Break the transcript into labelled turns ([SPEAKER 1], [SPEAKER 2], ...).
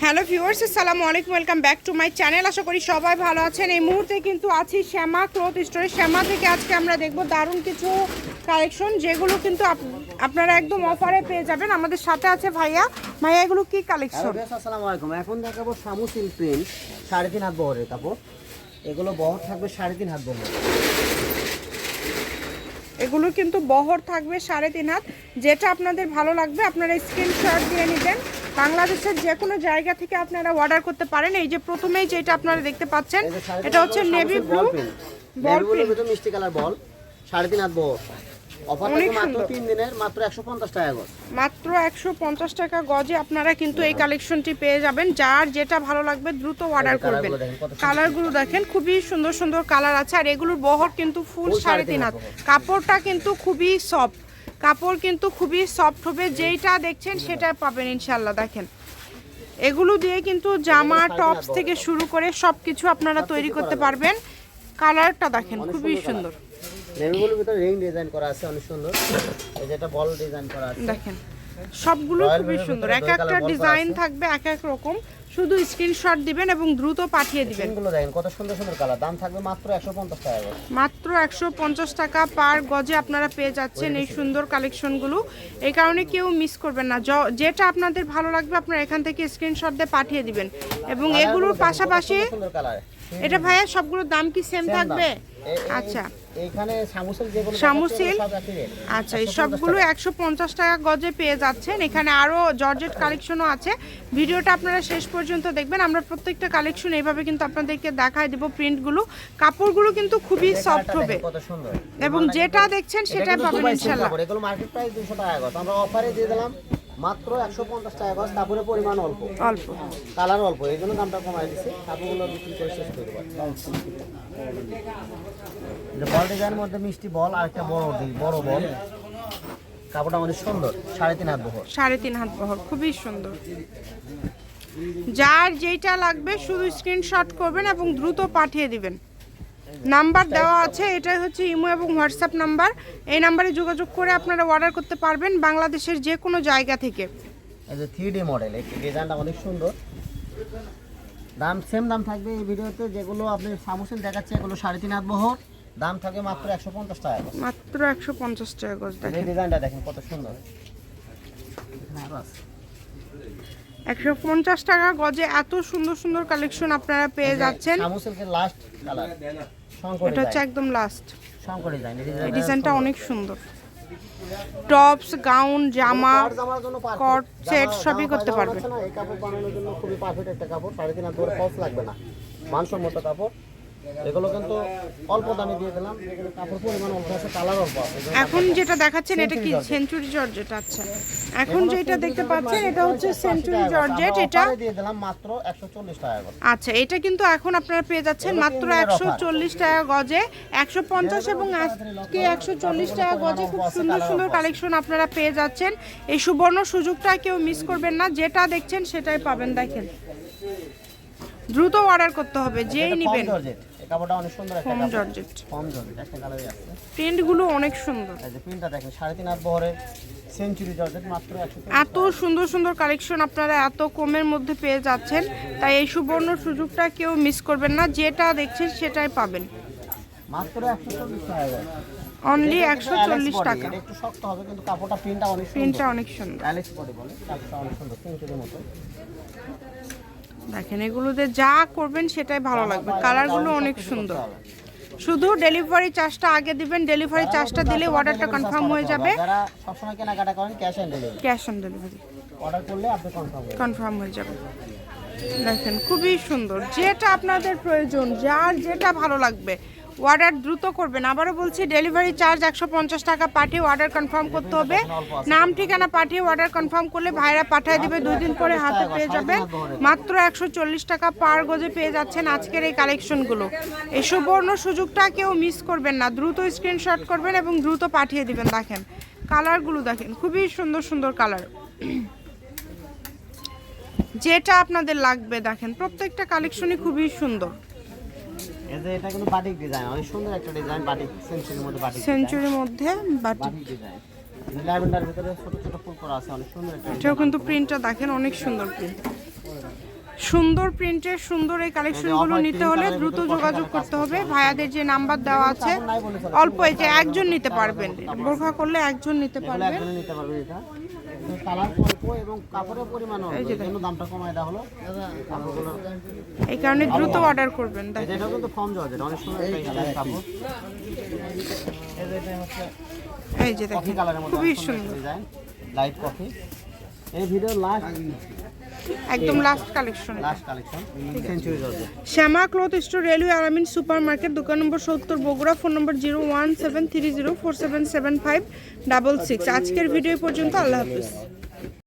[SPEAKER 1] Hello viewers আসসালামু আলাইকুম welcome back to my channel. আশা করি সবাই ভালো আছেন। এই মুহূর্তে কিন্তু আছি শ্যামা ক্লথ স্টোরে। শ্যামা থেকে আজকে আমরা দেখব দারুণ কিছু কালেকশন যেগুলো কিন্তু আপ- আপনারা একদম অফারে পেয়ে যাবেন। আমাদের সাথে আছে ভাইয়া। ভাইয়া এগুলো কি কালেকশন?
[SPEAKER 2] আসসালামু আলাইকুম। এখন দেখাবো শামু সিল্ক প্রিন্ট সাড়ে তিন হাত বহরের কাপড় এগুলো বহর থাকবে সাড়ে তিন হাত বহর।
[SPEAKER 1] এগুলো কিন্তু বহর থাকবে সাড়ে তিন হাত। যেটা আপনাদের ভালো লাগবে আপনারা স্ক্রিনশট দিয়ে নেবেন। বাংলাদেশের যে কোনো জায়গা থেকে আপনারা অর্ডার করতে পারেন। এই যে প্রথমেই যেটা আপনারা দেখতে পাচ্ছেন এটা হচ্ছে নেভি ব্লু
[SPEAKER 2] বল।
[SPEAKER 1] বল
[SPEAKER 2] মিষ্টি কালার বল সাড়ে তিন হাত
[SPEAKER 1] অনেক
[SPEAKER 2] মাত্র তিন দিনের মাত্র একশো পঞ্চাশ টাকা গজে।
[SPEAKER 1] আপনারা কিন্তু এই কালেকশনটি পেয়ে যাবেন। যার যেটা ভালো লাগবে দ্রুত অর্ডার করবেন।
[SPEAKER 2] কালারগুলো দেখেন
[SPEAKER 1] খুবই সুন্দর সুন্দর কালার আছে। আর এগুলোর বহর কিন্তু ফুল সাড়ে তিন হাত কাপড়টা কিন্তু খুবই সফট কাপড় কিন্তু খুবই সফট হবে যেইটা দেখছেন সেটা পাবেন ইনশাল্লাহ দেখেন। এগুলো দিয়ে কিন্তু জামা টপস থেকে শুরু করে সব কিছু আপনারা তৈরি করতে পারবেন। কালারটা দেখেন খুবই
[SPEAKER 2] সুন্দর ভিতরে রিং ডিজাইন করা আছে অনেক সুন্দর। এই যেটা বল ডিজাইন করা আছে।
[SPEAKER 1] দেখেন। সবগুলো খুবই সুন্দর। এক একটা ডিজাইন থাকবে এক এক রকম। শুধু স্ক্রিনশট দিবেন এবং দ্রুত পাঠিয়ে দিবেন।
[SPEAKER 2] প্রিন্টগুলো দেখেন কত সুন্দর সুন্দর কালার। দাম থাকবে মাত্র একশো পঞ্চাশ টাকা
[SPEAKER 1] মাত্র একশো পঞ্চাশ টাকা পার গজে আপনারা পেয়ে যাচ্ছেন এই সুন্দর কালেকশনগুলো এই কারণে কেউ মিস করবেন না। যেটা আপনাদের ভালো লাগবে আপনারা এখান থেকে স্ক্রিনশট দিয়ে পাঠিয়ে দিবেন। এবং এগুলোর পাশাপাশি এটা ভাইয়া সবগুলোর দাম কি সেম থাকবে? আচ্ছা। আচ্ছা এই সবগুলো একশো পঞ্চাশ টাকা গজে পেয়ে যাচ্ছেন। এখানে আরও জর্জেট কালেকশনও আছে। ভিডিওটা আপনারা শেষ পর্যন্ত দেখবেন। আমরা প্রত্যেকটা কালেকশন এইভাবে কিন্তু আপনাদেরকে দেখায় দেবো প্রিন্টগুলো কাপড়গুলো কিন্তু খুবই সফট হবে। এবং যেটা দেখছেন সেটাই পাবেন ইনশাল্লাহ
[SPEAKER 2] এগুলো মার্কেট প্রাইস 200 টাকা আমরা অফারে দিয়ে দিলাম মাত্র 150 টাকা গজ কাপড়ের পরিমাণ অল্প।
[SPEAKER 1] অল্প।
[SPEAKER 2] কালার অল্প এই জন্য দামটা কমাই দিছি। কাপড়গুলো বিক্রি করে শেষ করে বল ডিজাইনের মধ্যে মিষ্টি বল আর একটা বড় বড় বল। কাপড়টা আমাদের সুন্দর সাড়ে তিন হাত বহর।
[SPEAKER 1] সাড়ে তিন হাত বহর খুবই সুন্দর। যার যেটা লাগবে শুধু স্ক্রিনশট করবেন এবং দ্রুত পাঠিয়ে দিবেন। নাম্বার দেওয়া আছে এটাই হচ্ছে ইমো এবং হোয়াটসঅ্যাপ নাম্বার। এই নাম্বারে যোগাযোগ করে আপনারা অর্ডার করতে পারবেন বাংলাদেশের যে কোনো জায়গা থেকে।
[SPEAKER 2] যে থ্রি ডি মডেল এই ডিজাইনটা অনেক সুন্দর। দাম সেম দাম থাকবে এই ভিডিওতে যেগুলো আপনি সামুসেল দেখাচ্ছে এগুলো সাড়ে তিন হাত বহর। দাম থাকবে মাত্র একশো পঞ্চাশ টাকা
[SPEAKER 1] মাত্র একশো পঞ্চাশ টাকা
[SPEAKER 2] এই ডিজাইনটা দেখেন। কত সুন্দর।
[SPEAKER 1] একশো পঞ্চাশ টাকা গজে এত সুন্দর সুন্দর কালেকশন আপনারা পেয়ে যাচ্ছেন। এটা হচ্ছে একদম লাস্ট এই ডিজাইনটা অনেক সুন্দর। টপস গাউন জামা কট, সেট সবই করতে পারবেন।
[SPEAKER 2] এই কাপড় বানানোর জন্য খুবই পারফেক্ট একটা কাপড়। সাড়ে তিন হাত ধরে লাগবে না। মানসম্মত কাপড়। এগুলো কিন্তু অল্প দামে দিয়ে দিলাম। কাপড় পরিমাণ অল্প আছে কালার অল্প আছে।
[SPEAKER 1] এখন যেটা দেখাচ্ছেন এটা কি সেঞ্চুরি জর্জেট আচ্ছা। এখন যেটা দেখতে পাচ্ছেন এটা হচ্ছে সেঞ্চুরি জর্জেট এটা
[SPEAKER 2] দিয়ে দিলাম মাত্র 140 টাকা
[SPEAKER 1] আচ্ছা এটা কিন্তু এখন আপনারা পেয়ে যাচ্ছেন মাত্র
[SPEAKER 2] তিন দিনের
[SPEAKER 1] একশো
[SPEAKER 2] offer।
[SPEAKER 1] চল্লিশ টাকা গজে একশো পঞ্চাশ এবং আজকে একশো চল্লিশ টাকা গজে খুব সুন্দর সুন্দর কালেকশন আপনারা পেয়ে যাচ্ছেন। এই সুবর্ণ সুযোগটা কেউ মিস করবেন না যেটা দেখছেন সেটাই পাবেন দেখেন। দ্রুত অর্ডার করতে হবে যেই নেবেন।
[SPEAKER 2] কাপড়টা অনেক সুন্দর একটা
[SPEAKER 1] হোম জর্জেট।
[SPEAKER 2] ফর্ম জর্জেট একটা কালারই আছে।
[SPEAKER 1] প্রিন্টগুলো অনেক সুন্দর।
[SPEAKER 2] এই যে প্রিন্টটা দেখেন সাড়ে তিন হাত বহরের সেঞ্চুরি জর্জেট মাত্র
[SPEAKER 1] এত সুন্দর সুন্দর কালেকশন আপনারা এত কমের মধ্যে পেয়ে যাচ্ছেন তাই এই সুবর্ণ সুযোগটা কেউ মিস করবেন না যেটা দেখছেন সেটাই পাবেন।
[SPEAKER 2] মাত্র 140 টাকা।
[SPEAKER 1] অনলি একশো চল্লিশ টাকা।
[SPEAKER 2] একটু শক্ত হবে কিন্তু কাপড়টা প্রিন্টটা অনেক সুন্দর।
[SPEAKER 1] প্রিন্টটা অনেক সুন্দর।
[SPEAKER 2] অ্যালেক্স বডি বলে কাপড়টা অনেক সুন্দর সেঞ্চুরির মতো।
[SPEAKER 1] দেখেন এগুলোতে যা করবেন সেটাই ভালো লাগবে। কালারগুলো অনেক সুন্দর। শুধু ডেলিভারি চার্জটা আগে দিবেন ডেলিভারি চার্জটা দিলে অর্ডারটা কনফার্ম হয়ে যাবে।
[SPEAKER 2] সবসময় কেনাকাটা করেন cash on delivery
[SPEAKER 1] cash on delivery
[SPEAKER 2] order করলে আপনি কনফার্ম
[SPEAKER 1] কনফার্ম হয়ে যাবে। দেখেন খুবই সুন্দর। যেটা আপনাদের প্রয়োজন যার যেটা ভালো লাগবে অর্ডার দ্রুত করবেন। আবারও বলছি, ডেলিভারি চার্জ একশো পঞ্চাশ টাকা, পাঠিয়ে অর্ডার কনফার্ম করতে হবে। নাম, ঠিকানা পাঠিয়ে অর্ডার কনফার্ম করলে ভাইরা পাঠিয়ে দেবে, দুই দিন পরে হাতে পেয়ে যাবেন। মাত্র একশো চল্লিশ টাকা পার গজে পেয়ে যাচ্ছেন আজকের এই কালেকশনগুলো এই সুবর্ণ সুযোগটা কেউ মিস করবেন না। দ্রুত স্ক্রিনশট করবেন এবং দ্রুত পাঠিয়ে দিবেন। দেখেন কালারগুলো দেখেন, খুবই সুন্দর সুন্দর কালার যেটা আপনাদের লাগবে, দেখেন, প্রত্যেকটা কালেকশনই খুবই সুন্দর।
[SPEAKER 2] এই এটা কিন্তু বাটিক ডিজাইন অনেক সুন্দর একটা ডিজাইন বাটিক সেঞ্চুরির মধ্যে বাটিক
[SPEAKER 1] সেঞ্চুরির মধ্যে
[SPEAKER 2] বাটিক ডিজাইন ল্যাভেন্ডার ভিতরে ছোট ছোট ফুল করা আছে অনেক সুন্দর
[SPEAKER 1] এটাও কিন্তু প্রিন্টটা দেখেন অনেক সুন্দর প্রিন্ট সুন্দর প্রিন্টের সুন্দর এই কালেকশনগুলো নিতে হলে দ্রুত যোগাযোগ করতে হবে। ভাইয়াদের যে নাম্বার দেওয়া আছে অল্প এই যে একজন নিতে পারবেন। বোরখা করলে একজন নিতে পারবেন।
[SPEAKER 2] একজনে নিতে পারবেন এটা। কালার অল্প এবং কাপড়ের পরিমাণ অল্প এই জন্য দামটা কমায় দেওয়া হলো কাপড়গুলো
[SPEAKER 1] এই কারণে দ্রুত অর্ডার করবেন
[SPEAKER 2] এই যে
[SPEAKER 1] দেখেন। খুবই
[SPEAKER 2] সুন্দর।
[SPEAKER 1] সুন্দর
[SPEAKER 2] লাইট কফি। এই ভিডিও লাস্ট
[SPEAKER 1] একদম last collection
[SPEAKER 2] last collection century georgette
[SPEAKER 1] Shyama cloth store railway আরামিন super market দোকান নম্বর সত্তর Bogura phone number zero one seven three zero four seven seven five double six. আজকের ভিডিও পর্যন্ত আল্লাহ হাফিজ।